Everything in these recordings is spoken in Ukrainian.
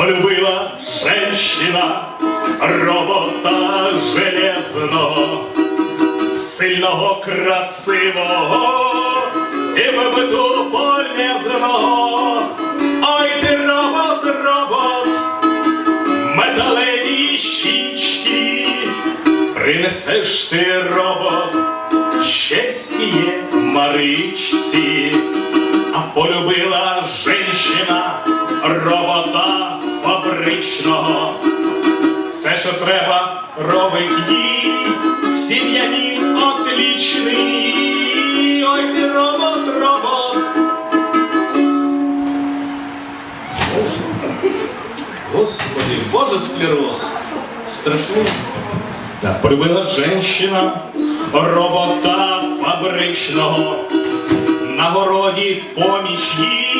полюбила женщина. Робота железного, сильного, красивого і в биту полезного. Ой, ти робот, робот, металеві щічки, принесеш ти робот, щастіє Маричці, а полюбила женщина робота фабричного. Все, що треба, робить їй, сім'янин отлічний. Ой, ти робот, робот. Господи, боже склероз. Страшний. Да, полюбила женщина робота фабричного. На городі поміч їй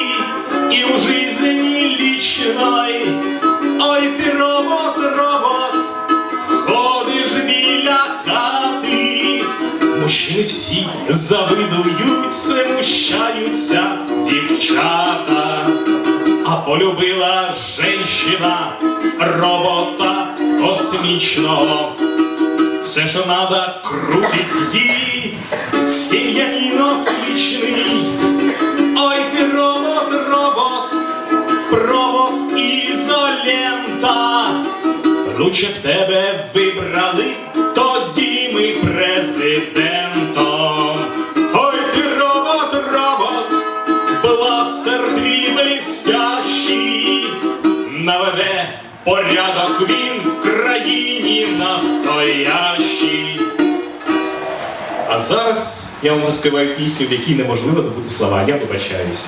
і у жизни лічной. Мужчини всі завидують, смущаються дівчата. А полюбила женщина робота космічного. Все, що надо, крутить їй, сім'янин отличний. Ой, ти робот, робот, провод ізолента. Лучше б тебе вибрали, тоді ми президентом. Бластер твій блістящий, наведе порядок він в країні настоящий. А зараз я вам заспіваю пісню, в якій неможливо забути слова. Я вибачаюсь.